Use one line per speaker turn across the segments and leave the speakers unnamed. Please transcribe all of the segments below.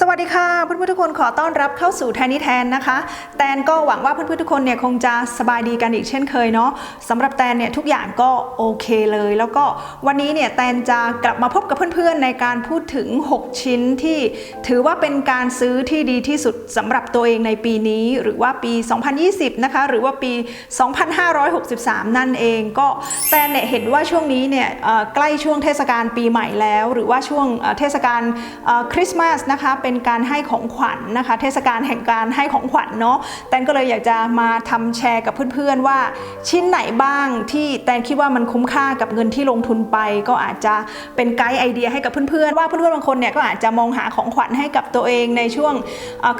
สวัสดีค่ะเพื่อนๆทุกคนขอต้อนรับเข้าสู่แทนนี่แทนนะคะ แตนก็หวังว่าเพื่อนๆทุกคนเนี่ยคงจะสบายดีกันอีกเช่นเคยเนาะสำหรับแตนเนี่ยทุกอย่างก็โอเคเลย แล้วก็วันนี้เนี่ยแตนจะกลับมาพบกับเพื่อนๆในการพูดถึง 6 ชิ้นที่ถือว่าเป็นการซื้อที่ดีที่สุดสำหรับตัวเองในปีนี้ หรือว่าปี 2020 นะคะ หรือว่าปี 2563 นั่นเองก็แตนเนี่ยเห็นว่าช่วงนี้เนี่ยใกล้ช่วงเทศกาลปีใหม่แล้ว หรือว่าช่วงเทศกาลคริสต์มาสนะคะเป็นการให้ของขวัญนะคะ เทศกาลแห่งการให้ของขวัญเนาะแตนก็เลยอยากจะมาทำแชร์กับเพื่อนๆว่า ชิ้นไหนบ้างที่แตนคิดว่ามันคุ้มค่ากับเงินที่ลงทุนไป ก็อาจจะเป็นไกด์ไอเดียให้กับเพื่อนๆว่าเพื่อนๆบางคนเนี่ยก็อาจจะมองหาของขวัญให้กับตัวเองในช่วง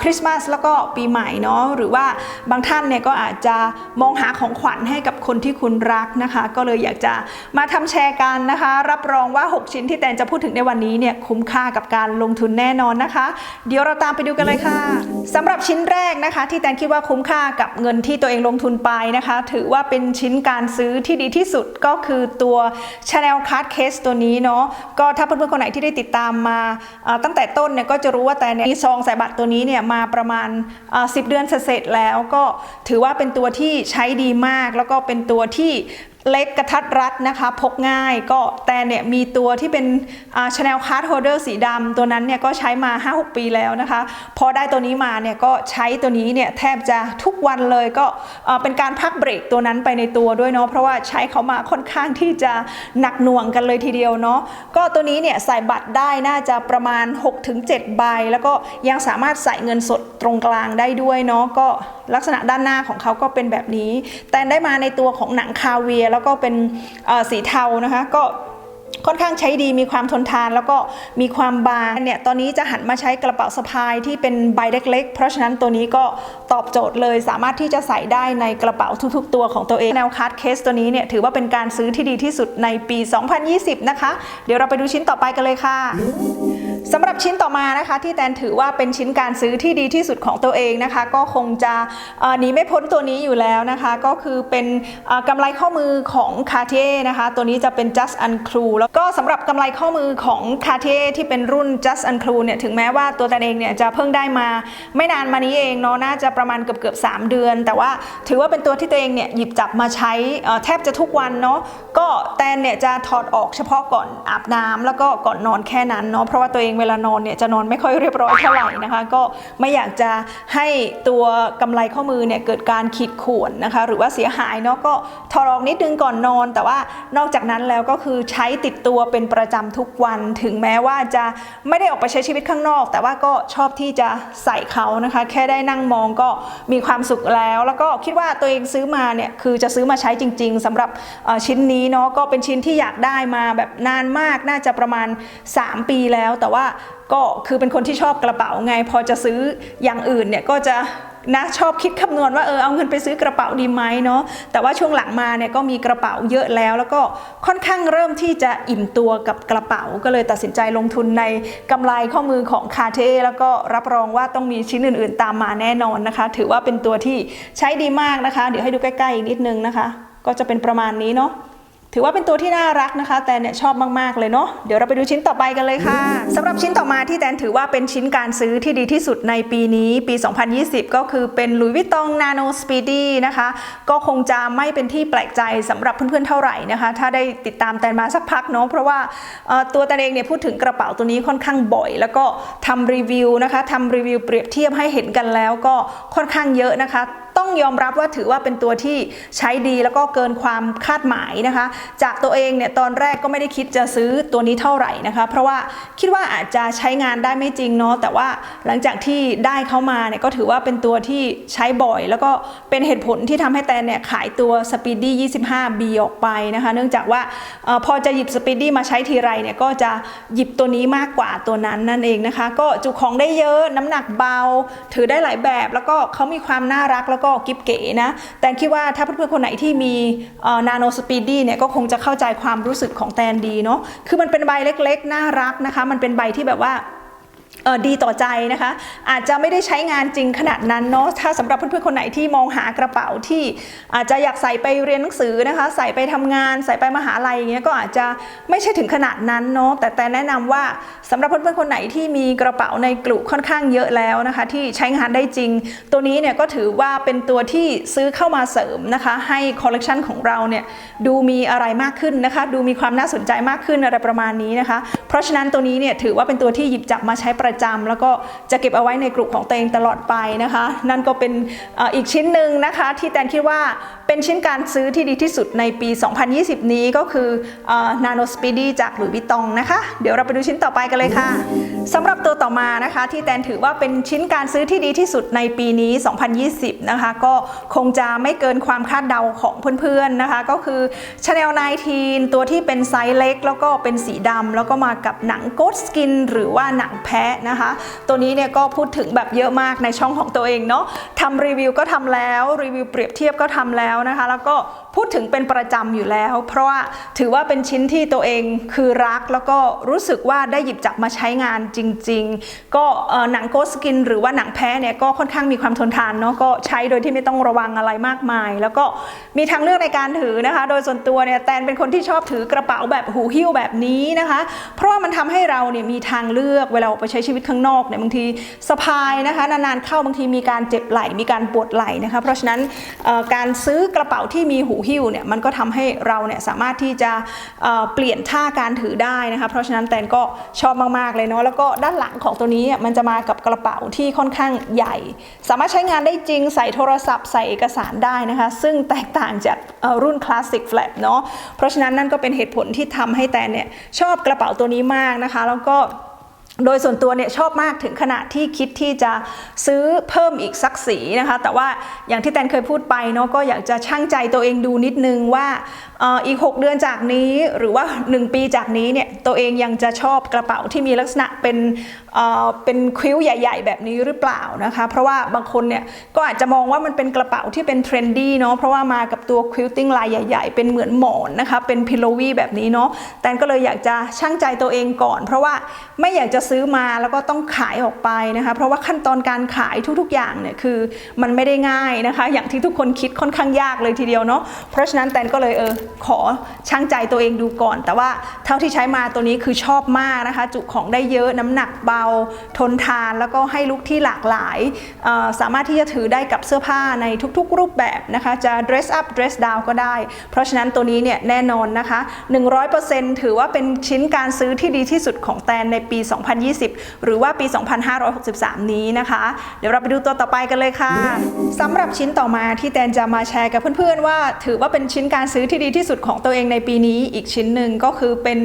คริสต์มาสแล้วก็ปีใหม่เนาะหรือว่าบางท่านเนี่ยก็อาจจะมองหาของขวัญให้กับคนที่คุณรักนะคะ ก็เลยอยากจะมาทำแชร์กันนะคะ รับรองว่า 6 ชิ้นที่แตนจะพูดถึงในวันนี้เนี่ยคุ้มค่ากับการลงทุนแน่นอนนะคะเดี๋ยวเราตามไปดูกันเลยค่ะสำหรับชิ้นแรกนะคะ ที่แตนคิดว่าคุ้มค่ากับเงินที่ตัวเองลงทุนไปนะคะ ถือว่าเป็นชิ้นการซื้อที่ดีที่สุดก็คือตัว Chanel Card Case ตัวนี้เนาะก็ถ้าเพื่อนๆคนไหนที่ได้ติดตามมาตั้งแต่ต้นเนี่ยก็จะรู้ว่าแต่เนี่ยมีซองใส่บัตรตัวนี้เนี่ยมาประมาณ 10 เดือนเสร็จแล้วก็ถือว่าเป็นตัวที่ใช้ดีมาก แล้วก็เป็นตัวที่ เล็กกระทัดรัดนะคะพกง่ายก็แต่เนี่ยมีตัวที่เป็นชาแนลคาร์ดโฮเดอร์สีดำตัวนั้นเนี่ยก็ใช้มา 5-6 ปีแล้วนะคะ พอได้ตัวนี้มาเนี่ยก็ใช้ตัวนี้เนี่ยแทบจะทุกวันเลยก็เป็นการพักเบรกตัวนั้นไปในตัวด้วยเนาะเพราะว่าใช้เขามาค่อนข้างที่จะหนักหน่วงกันเลยทีเดียวเนาะก็ตัวนี้เนี่ยใส่บัตรได้น่าจะประมาณ 6-7 ใบ แล้วก็ยังสามารถใส่เงินสดตรงกลางได้ด้วยเนาะก็ลักษณะด้านหน้าของเขาก็เป็นแบบนี้ แต่ได้มาในตัวของหนังคาเวียแล้วก็เป็นสีเทานะคะก็ค่อนข้างใช้ดีมีความทนทานแล้วก็มีความบางเนี่ยตอนนี้จะหันมาใช้กระเป๋าสะพายที่เป็นใบเล็ก ๆ เพราะฉะนั้นตัวนี้ก็ตอบโจทย์เลย สามารถที่จะใส่ได้ในกระเป๋าทุกๆ ตัวของตัวเองแนวคัดเคสตัวนี้เนี่ยถือว่าเป็นการซื้อที่ดีที่สุดในปี 2020 นะคะ เดี๋ยวเราไปดูชิ้นต่อไปกันเลยค่ะ สำหรับชิ้นต่อมานะคะที่แตนถือว่าเป็นชิ้นการซื้อที่ดีที่สุดของตัวเองนะคะ ก็คงจะหนีไม่พ้นตัวนี้อยู่แล้วนะคะ ก็คือเป็นกำไรข้อมือของ Cartier นะคะ ตัวนี้จะเป็น Just Uncrew แล้วก็สำหรับกำไรข้อมือของ Cartier ที่เป็นรุ่น Just Uncrew เนี่ยถึงแม้ว่าตัวแตนเองเนี่ยจะเพิ่งได้มาไม่นานมานี้เองเนาะน่าจะประมาณเกือบเกือบๆ3เดือน แต่ว่าถือว่าเป็นตัวที่ตัวเองเนี่ยหยิบจับมาใช้แทบจะทุกวันเนาะก็แตนเนี่ยจะถอดออกเฉพาะก่อนอาบน้ำแล้วก็ก่อนนอนแค่นั้นเนาะเพราะว่าตัวเองเวลานอนเนี่ยจะนอนไม่ค่อยเรียบร้อยเท่าไหร่นะคะ ก็ไม่อยากจะให้ตัวกำไรข้อมือเนี่ยเกิดการขีดข่วนนะคะ หรือว่าเสียหายเนาะก็ถอดออกนิดนึงก่อนนอน แต่ว่านอกจากนั้นแล้วก็คือใช้ติดตัวเป็นประจำทุกวัน ถึงแม้ว่าจะไม่ได้ออกไปใช้ชีวิตข้างนอก แต่ว่าก็ชอบที่จะใส่เขานะคะ แค่ได้นั่งมองก็มีความสุขแล้ว แล้วก็คิดว่าตัวเองซื้อมาเนี่ยคือจะซื้อมาใช้จริง ๆสำหรับชิ้นนี้เนาะก็เป็นชิ้นที่อยากได้มาแบบนานมากน่าจะประมาณ 3 ปีแล้วแต่ว่าก็คือเป็นคนที่ชอบกระเป๋าไง พอจะซื้ออย่างอื่นเนี่ยก็จะนะชอบคิดคำนวณว่าเออเอาเงินไปซื้อกระเป๋าดีไหมเนาะแต่ว่าช่วงหลังมาเนี่ยก็มีกระเป๋าเยอะแล้ว แล้วก็ค่อนข้างเริ่มที่จะอิ่มตัวกับกระเป๋าก็เลยตัดสินใจลงทุนในกำไรข้อมือของคาเทแล้วก็รับรองว่าต้องมีชิ้นอื่น ๆ ตามมาแน่นอนนะคะ ถือว่าเป็นตัวที่ใช้ดีมากนะคะ เดี๋ยวให้ดูใกล้ๆอีกนิดนึงนะคะ ก็จะเป็นประมาณนี้เนาะ ถือว่าเป็นตัวที่น่ารักนะคะ แต่เนี่ยชอบมาก ๆ เลยเนาะเดี๋ยวเราไปดูชิ้นต่อไปกันเลยค่ะสำหรับชิ้นต่อมาที่แตนถือว่าเป็นชิ้นการซื้อที่ดีที่สุดในปีนี้ปี 2020 ก็คือเป็น Louis Vuitton Nano Speedy นะคะ ก็คงจะไม่เป็นที่แปลกใจสำหรับเพื่อนๆเท่าไหร่นะคะ ถ้าได้ติดตามแตนมาสักพักเนาะเพราะว่าตัวแตนเองเนี่ยพูดถึงกระเป๋าตัวนี้ค่อนข้างบ่อย แล้วก็ทำรีวิวนะคะทำรีวิวเปรียบเทียบให้เห็นกันแล้วก็ค่อนข้างเยอะนะคะ ต้องยอมรับว่าถือว่าเป็นตัวที่ใช้ดีแล้วก็เกินความคาดหมายนะคะจากตัวเองเนี่ยตอนแรกก็ไม่ได้คิดจะซื้อตัวนี้เท่าไหร่นะคะเพราะว่าคิดว่าอาจจะใช้งานได้ไม่จริงเนาะแต่ว่าหลังจากที่ได้เข้ามาเนี่ยก็ถือว่าเป็นตัวที่ใช้บ่อย แล้วก็เป็นเหตุผลที่ทำให้แตนเนี่ยขายตัว Speedy 25B ออกไปนะคะ เนื่องจากว่าอพอจะหยิบ Speedy มาใช้ทีไรเนี่ยก็จะหยิบตัวนี้มากกว่าตัวนั้นนั่นเองนะคะ ก็จุของได้เยอะน้ำหนักเบา ถือได้หลายแบบ แล้วก็เขามีความน่ารักแล้วก็กิบเก๋นะแต่คิดว่าถ้าเพื่อนๆคนไหนที่มีนาโนสปีดดี้เนี่ยก็คงจะเข้าใจความรู้สึกของแตนดีเนาะคือมันเป็นใบเล็กๆ น่ารักนะคะ มันเป็นใบที่แบบว่า ดีต่อใจนะคะ อาจจะไม่ได้ใช้งานจริงขนาดนั้นเนาะถ้าสำหรับเพื่อนๆคนไหนที่มองหากระเป๋าที่อาจจะอยากใส่ไปเรียนหนังสือนะคะ ใส่ไปทำงาน ใส่ไปมหาลัยอย่างเงี้ยก็อาจจะไม่ใช่ถึงขนาดนั้นเนาะแต่แต่แนะนำว่าสำหรับเพื่อนๆคนไหนที่มีกระเป๋าในกลุ่มค่อนข้างเยอะแล้วนะคะ ที่ใช้งานได้จริง ตัวนี้เนี่ยก็ถือว่าเป็นตัวที่ซื้อเข้ามาเสริมนะคะ ให้คอลเลกชันของเราเนี่ยดูมีอะไรมากขึ้นนะคะ ดูมีความน่าสนใจมากขึ้นอะไรประมาณนี้นะคะ เพราะฉะนั้นตัวนี้เนี่ยถือว่าเป็นตัวที่หยิบจับมาใช้ประจำ แล้วก็จะเก็บเอาไว้ในกลุ่มของตัวเองตลอดไปนะคะ นั่นก็เป็นอ,อีกชิ้นหนึ่งนะคะที่แตนคิดว่าเป็นชิ้นการซื้อที่ดีที่สุดในปี 2020 นี้ก็คือเอ่อ Nano Speedy จากหลุยส์วิตตองนะคะ เดี๋ยวเราไปดูชิ้นต่อไปกันเลยค่ะสำหรับตัวต่อมานะคะที่แตนถือว่าเป็นชิ้นการซื้อที่ดีที่สุดในปีนี้ 2020 นะคะ ก็คงจะไม่เกินความคาดเดาของเพื่อนๆนะคะ ก็คือ Chanel 19 ตัวที่เป็นไซส์เล็ก แล้วก็เป็นสีดำแล้วก็มากับหนังโกดสกิน หรือว่าหนังแพะนะคะ ตัวนี้เนี่ยก็พูดถึงแบบเยอะมากในช่องของตัวเองเนาะทำรีวิวก็ทำแล้ว รีวิวเปรียบเทียบก็ทำแล้วนะคะ แล้วก็ พูดถึงเป็นประจำอยู่แล้ว เพราะว่าถือว่าเป็นชิ้นที่ตัวเองคือรักแล้วก็รู้สึกว่าได้หยิบจับมาใช้งานจริง ๆ ก็หนังโกสกิน หรือว่าหนังแพ้เนี่ยก็ค่อนข้างมีความทนทานเนาะก็ใช้โดยที่ไม่ต้องระวังอะไรมากมาย แล้วก็มีทางเลือกในการถือนะคะ โดยส่วนตัวเนี่ยแตนเป็นคนที่ชอบถือกระเป๋าแบบหูหิ้วแบบนี้นะคะ เพราะว่ามันทำให้เราเนี่ยมีทางเลือกเวลาออกไปใช้ชีวิตข้างนอกเนี่ยบางทีสะพายนะคะนานๆเข้าบางทีมีการเจ็บไหล่มีการปวดไหล่นะคะเพราะฉะนั้นการซื้อกระเป๋าที่มีหูหิ้วเนี่ยมันก็ทำให้เราเนี่ยสามารถที่จะเเปลี่ยนท่าการถือได้นะคะเพราะฉะนั้นแตนก็ชอบมากๆเลยเนาะแล้วก็ด้านหลังของตัวนี้มันจะมากับกระเป๋าที่ค่อนข้างใหญ่ สามารถใช้งานได้จริงใส่โทรศัพท์ใส่เอกสารได้นะคะ ซึ่งแตกต่างจากรุ่นคลาสสิกแฟลตเนาะเพราะฉะนั้นนั่นก็เป็นเหตุผลที่ทำให้แตนเนี่ยชอบกระเป๋าตัวนี้มากนะคะ แล้วก็ โดยส่วนตัวเนี่ยชอบมากถึงขนาดที่คิดที่จะซื้อเพิ่มอีกสักสีนะคะ แต่ว่าอย่างที่แตนเคยพูดไปเนาะก็อยากจะช่างใจตัวเองดูนิดนึงว่า อีก 6 เดือนจากนี้หรือว่า 1 ปีจากนี้เนี่ยตัวเองยังจะชอบกระเป๋าที่มีลักษณะเป็นเป็นคิ้วใหญ่ ๆ แบบนี้หรือเปล่านะคะเพราะว่าบางคนเนี่ยก็อาจจะมองว่ามันเป็นกระเป๋าที่เป็นเทรนดี้เนาะเพราะว่ามากับตัวคิ้วติ้งลายใหญ่ ๆ เป็นเหมือนหมอนนะคะเป็นพิโลวีแบบนี้เนาะแตนก็เลยอยากจะช่างใจตัวเองก่อน เพราะว่าไม่อยากจะซื้อมาแล้วก็ต้องขายออกไปนะคะเพราะว่าขั้นตอนการขายทุกๆอย่างเนี่ยคือมันไม่ได้ง่ายนะคะ อย่างที่ทุกคนคิดค่อนข้างยากเลยทีเดียวเนาะเพราะฉะนั้นแตนก็เลยเออขอช่างใจตัวเองดูก่อน แต่ว่าเท่าที่ใช้มาตัวนี้คือชอบมากนะคะ จุของได้เยอะน้ำหนักเบา ทนทานแล้วก็ให้ลุคที่หลากหลาย สามารถที่จะถือได้กับเสื้อผ้าในทุกๆ รูปแบบนะคะ จะ dress up dress down ก็ได้ เพราะฉะนั้นตัวนี้เนี่ยแน่นอนนะคะ 100%ถือว่าเป็นชิ้นการซื้อที่ดีที่สุดของแตนในปี 2020 หรือว่าปี 2563 นี้นะคะ เดี๋ยวเราไปดูตัวต่อไปกันเลยค่ะสำหรับชิ้นต่อมาที่แตนจะมาแชร์กับเพื่อนๆว่า ถือว่าเป็นชิ้นการซื้อที่ดีที่สุดของตัวเองในปีนี้อีกชิ้นหนึ่งก็คือเป็น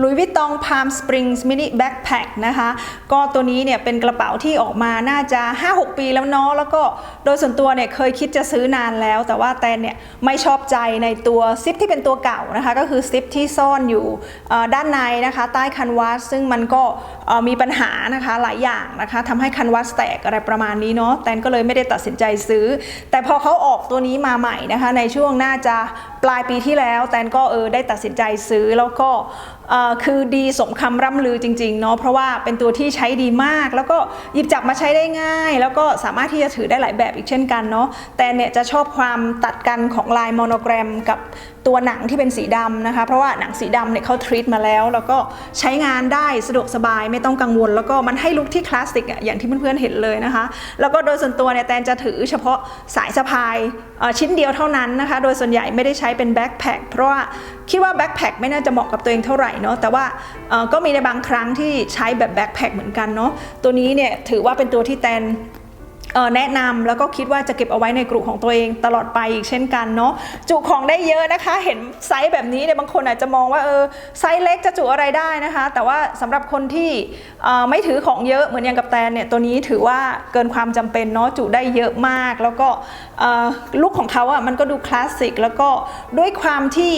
Louis Vuitton Palm Springs Mini Backpack นะคะก็ตัวนี้เนี่ยเป็นกระเป๋าที่ออกมาน่าจะ 5-6 ปีแล้วเนาะแล้วก็โดยส่วนตัวเนี่ยเคยคิดจะซื้อนานแล้ว แต่ว่าแตนเนี่ยไม่ชอบใจในตัวซิปที่เป็นตัวเก่านะคะก็คือซิปที่ซ่อนอยู่ด้านในนะคะใต้คันวาสซึ่งมันก็มีปัญหานะคะหลายอย่างนะคะทำให้คันวาสแตกอะไรประมาณนี้เนาะแตนก็เลยไม่ได้ตัดสินใจซื้อ แต่พอเขาออกตัวนี้มาใหม่นะคะในช่วงน่าจะ ปลายปีที่แล้วแตนก็เออได้ตัดสินใจซื้อแล้วก็ คือดีสมคำร่ำลือจริงๆเนาะเพราะว่าเป็นตัวที่ใช้ดีมาก แล้วก็หยิบจับมาใช้ได้ง่าย แล้วก็สามารถที่จะถือได้หลายแบบอีกเช่นกันเนาะแต่เนี่ยจะชอบความตัดกันของลายโมโนแกรมกับตัวหนังที่เป็นสีดำนะคะ เพราะว่าหนังสีดำเนี่ยเขาทรีตมาแล้ว แล้วก็ใช้งานได้สะดวกสบายไม่ต้องกังวล แล้วก็มันให้ลุคที่คลาสสิกอะอย่างที่เพื่อนๆเห็นเลยนะคะ แล้วก็โดยส่วนตัวเนี่ยแตนจะถือเฉพาะสายสะพายชิ้นเดียวเท่านั้นนะคะ โดยส่วนใหญ่ไม่ได้ใช้เป็นแบ็คแพคเพราะว่าคิดว่าแบ็คแพคไม่น่าจะเหมาะกับตัวเองเท่าไหร่เนาะแต่ว่าก็มีในบางครั้งที่ใช้แบบแบ็คแพคเหมือนกันเนาะตัวนี้เนี่ยถือว่าเป็นตัวที่แตน แนะนำแล้วก็คิดว่าจะเก็บเอาไว้ในกลุ่มของตัวเองตลอดไปอีกเช่นกันเนาะจุของได้เยอะนะคะ เห็นไซส์แบบนี้เนี่ยบางคนอาจจะมองว่าเออไซส์เล็กจะจุอะไรได้นะคะ แต่ว่าสำหรับคนที่ไม่ถือของเยอะเหมือนอย่างกับแตนเนี่ยตัวนี้ถือว่าเกินความจำเป็นเนาะจุได้เยอะมาก แล้วก็ลุคของเขาอะมันก็ดูคลาสสิกแล้วก็ด้วยความที่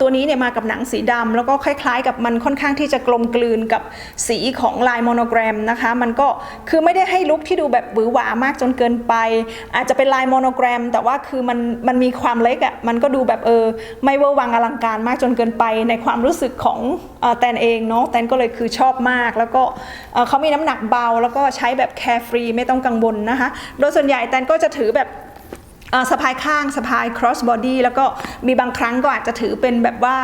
ตัวนี้เนี่ยมากับหนังสีดำแล้วก็คล้าย ๆ กับมันค่อนข้างที่จะกลมกลืนกับสีของลายโมโนแกรมนะคะ มันก็คือไม่ได้ให้ลุคที่ดูแบบบือหวามากจนเกินไป อาจจะเป็นลายโมโนแกรม แต่ว่าคือมันมันมีความเล็กอะ่ะมันก็ดูแบบเออไม่เวอร์วังอลังการมากจนเกินไปในความรู้สึกของอแตนเองเนาะแตนก็เลยคือชอบมาก แล้วก็เขามีน้ำหนักเบา แล้วก็ใช้แบบแคร์ฟรีไม่ต้องกังวลนะคะโดยส่วนใหญ่แตนก็จะถือแบบ สะพายข้างสะพาย cross body แล้วก็มีบางครั้งก็อาจจะถือเป็นแบบว่า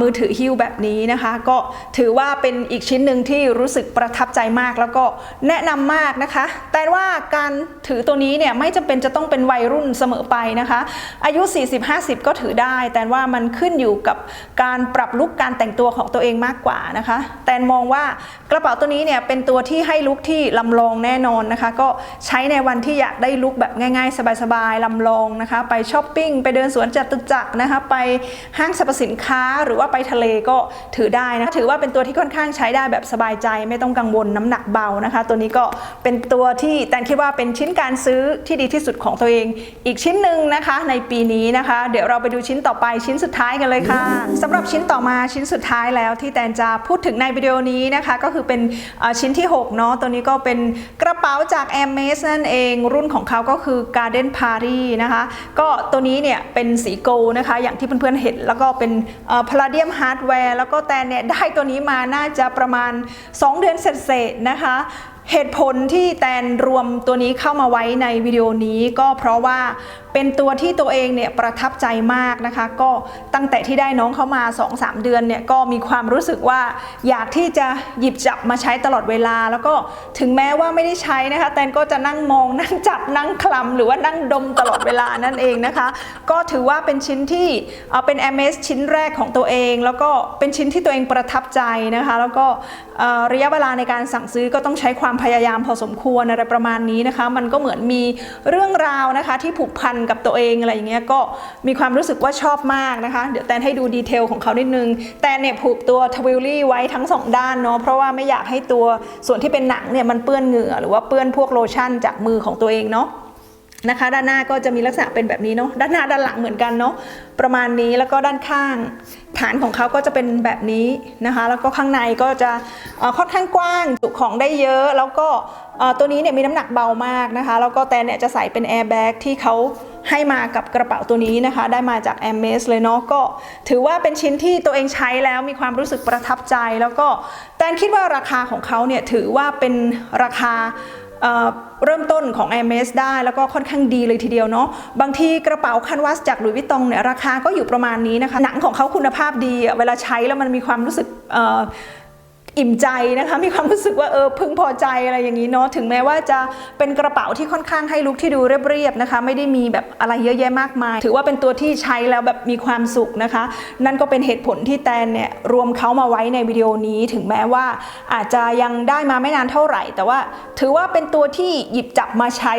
มือถือหิ้วแบบนี้นะคะ ก็ถือว่าเป็นอีกชิ้นหนึ่งที่รู้สึกประทับใจมากแล้วก็แนะนำมากนะคะ แต่ว่าการถือตัวนี้เนี่ยไม่จำเป็นจะต้องเป็นวัยรุ่นเสมอไปนะคะ อายุ 40-50 ก็ถือได้ แต่ว่ามันขึ้นอยู่กับการปรับลุกการแต่งตัวของตัวเองมากกว่านะคะ แต่มองว่ากระเป๋าตัวนี้เนี่ยเป็นตัวที่ให้ลุกที่ลำลองแน่นอนนะคะ ก็ใช้ในวันที่อยากได้ลุกแบบง่าย ๆ สบายๆลำลองนะคะไปช้อปปิ้งไปเดินสวนจตุจักรนะคะไปห้างสรรพสินค้าหรือว่าไปทะเลก็ถือได้นะถือว่าเป็นตัวที่ค่อนข้างใช้ได้แบบสบายใจไม่ต้องกังวลน้ำหนักเบานะคะ ตัวนี้ก็เป็นตัวที่แตนคิดว่าเป็นชิ้นการซื้อที่ดีที่สุดของตัวเองอีกชิ้นหนึ่งนะคะในปีนี้นะคะ เดี๋ยวเราไปดูชิ้นต่อไปชิ้นสุดท้ายกันเลยค่ะสำหรับชิ้นต่อมาชิ้นสุดท้ายแล้วที่แตนจะพูดถึงในวิดีโอนี้นะคะ ก็คือเป็นชิ้นที่6เนาะตัวนี้ก็เป็นกระเป๋าจาก a m a z นั่นเอง รุ่นของเขาก็คือ Garden Party นะคะ ก็ตัวนี้เนี่ยเป็นสีโกลนะคะ อย่างที่เพื่อนๆเห็น แล้วก็เป็นพลาเดียมฮาร์ดแวร์ แล้วก็แตนเนี่ยได้ตัวนี้มาน่าจะประมาณ 2 เดือนเศษๆนะคะเหตุผลที่แตนรวมตัวนี้เข้ามาไว้ในวิดีโอนี้ก็เพราะว่าเป็นตัวที่ตัวเองเนี่ยประทับใจมากนะคะ ก็ตั้งแต่ที่ได้น้องเข้ามา 2-3 เดือนเนี่ยก็มีความรู้สึกว่าอยากที่จะหยิบจับมาใช้ตลอดเวลา แล้วก็ถึงแม้ว่าไม่ได้ใช้นะคะแตนก็จะนั่งมองนั่งจับนั่งคลำหรือว่านั่งดมตลอดเวลานั่นเองนะคะ ก็ถือว่าเป็นชิ้นที่เอ่อเป็น m s ชิ้นแรกของตัวเอง แล้วก็เป็นชิ้นที่ตัวเองประทับใจนะคะ แล้วก็ระยะเวลาในการสั่งซื้อก็ต้องใช้ความพยายามพอสมควรอะไรประมาณนี้นะคะ มันก็เหมือนมีเรื่องราวนะคะที่ผูกพันกับตัวเองอะไรอย่างเงี้ยก็มีความรู้สึกว่าชอบมากนะคะ เดี๋ยวแตนให้ดูดีเทลของเขานิดนึง แต่เนี่ยผูกตัวทวิลลี่ไว้ทั้งสองด้านเนาะเพราะว่าไม่อยากให้ตัวส่วนที่เป็นหนังเนี่ยมันเปื้อนเหงื่อหรือว่าเปื้อนพวกโลชั่นจากมือของตัวเองเนาะ นะคะ ด้านหน้าก็จะมีลักษณะเป็นแบบนี้เนาะด้านหน้าด้านหลังเหมือนกันเนาะประมาณนี้แล้วก็ด้านข้าง ฐานของเขาก็จะเป็นแบบนี้นะคะ แล้วก็ข้างในก็จะค่อนข้างกว้างจุของได้เยอะ แล้วก็ตัวนี้เนี่ยมีน้ำหนักเบามากนะคะ แล้วก็แต่เนี่ยจะใส่เป็นแอร์แบ็กที่เขาให้มากับกระเป๋าตัวนี้นะคะ ได้มาจาก a m a z เลยเนาะก็ถือว่าเป็นชิ้นที่ตัวเองใช้แล้วมีความรู้สึกประทับใจ แล้วก็แตนคิดว่าราคาของเขาเนี่ยถือว่าเป็นราคา เริ่มต้นของ a m a z ได้แล้วก็ค่อนข้างดีเลยทีเดียวเนาะบางทีกระเป๋าคันวัสจากหลุยส์วิตตองเนี่ยราคาก็อยู่ประมาณนี้นะคะ หนังของเขาคุณภาพดีเวลาใช้แล้วมันมีความรู้สึก อิ่มใจนะคะมีความรู้สึกว่าเออพึงพอใจอะไรอย่างนี้เนาะถึงแม้ว่าจะเป็นกระเป๋าที่ค่อนข้างให้ลุคที่ดูเรียบๆนะคะ ไม่ได้มีแบบอะไรเยอะแยะมากมาย ถือว่าเป็นตัวที่ใช้แล้วแบบมีความสุขนะคะ นั่นก็เป็นเหตุผลที่แตนเนี่ยรวมเขามาไว้ในวิดีโอนี้ถึงแม้ว่าอาจจะยังได้มาไม่นานเท่าไหร่ แต่ว่าถือว่าเป็นตัวที่หยิบจับมาใช้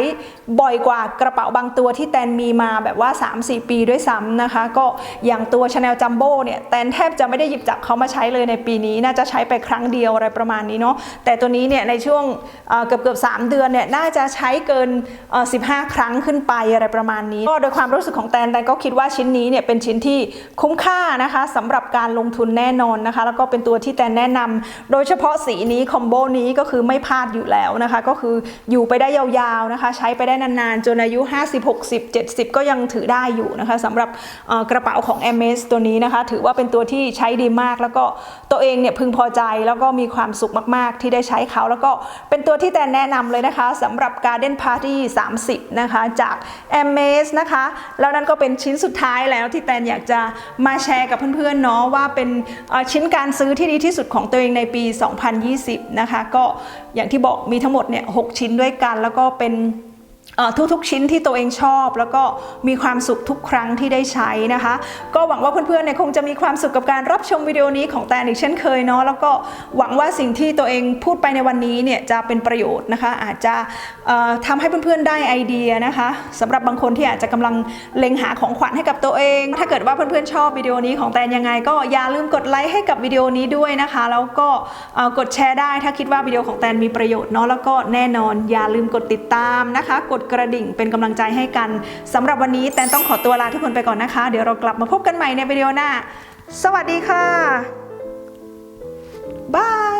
บ่อยกว่ากระเป๋าบางตัวที่แตนมีมาแบบว่า 3-4 ปีด้วยซ้ำนะคะ ก็อย่างตัว Chanel Jumbo เนี่ยแตนแทบจะไม่ได้หยิบจับเขามาใช้เลยในปีนี้ น่าจะใช้ไปครั้งเดียวอะไรประมาณนี้เนาะแต่ตัวนี้เนี่ยในช่วงเกือบเกือบๆ3เดือนเนี่ยน่าจะใช้เกิน 15 ครั้งขึ้นไปอะไรประมาณนี้ก็โดยความรู้สึกของแตนแตนก็คิดว่าชิ้นนี้เนี่ยเป็นชิ้นที่คุ้มค่านะคะสำหรับการลงทุนแน่นอนนะคะ แล้วก็เป็นตัวที่แตนแนะนำโดยเฉพาะสีนี้คอมโบนี้ก็คือไม่พลาดอยู่แล้วนะคะ ก็คืออยู่ไปได้ยาวๆนะคะ ใช้ไปได้นานๆ จนอายุ 50 60 70 ก็ยังถือได้อยู่นะคะสำหรับกระเป๋าของ m s ตัวนี้นะคะ ถือว่าเป็นตัวที่ใช้ดีมาก แล้วก็ตัวเองเนี่ยพึงพอใจแล้วก็มีความสุขมากๆ ที่ได้ใช้เขาแล้วก็เป็นตัวที่แตนแนะนำเลยนะคะสำหรับ Garden Party 30 นะคะ จาก m s นะคะ แล้วนั่นก็เป็นชิ้นสุดท้ายแล้วที่แตนอยากจะมาแชร์กับเพื่อนๆเนาะว่าเป็นชิ้นการซื้อที่ดีที่สุดของตัวเองในปี 2020 นะคะ ก็อย่างที่บอกมีทั้งหมดเนี่ย 6 ชิ้นด้วยกันแล้วก็เป็น ทุกๆ ชิ้นที่ตัวเองชอบ แล้วก็มีความสุขทุกครั้งที่ได้ใช้นะคะ ก็หวังว่าเพื่อนๆเนี่ยคงจะมีความสุขกับการรับชมวิดีโอนี้ของแตนอีกเช่นเคยเนาะแล้วก็หวังว่าสิ่งที่ตัวเองพูดไปในวันนี้เนี่ยจะเป็นประโยชน์นะคะ อาจจะเอ่อทำให้เพื่อนๆได้ไอเดียนะคะสำหรับบางคนที่อาจจะกำลังเล็งหาของขวัญให้กับตัวเอง ถ้าเกิดว่าเพื่อนๆชอบวิดีโอนี้ของแตนยังไง ก็อย่าลืมกดไลค์ให้กับวิดีโอนี้ด้วยนะคะ แล้วก็กดแชร์ได้ถ้าคิดว่าวิดีโอของแตนมีประโยชน์เนาะแล้วก็แน่นอนอย่าลืมกดติดตามนะคะกดกระดิ่งเป็นกำลังใจให้กันสำหรับวันนี้แตนต้องขอตัวลาทุกคนไปก่อนนะคะ เดี๋ยวเรากลับมาพบกันใหม่ในวิดีโอหน้า สวัสดีค่ะบาย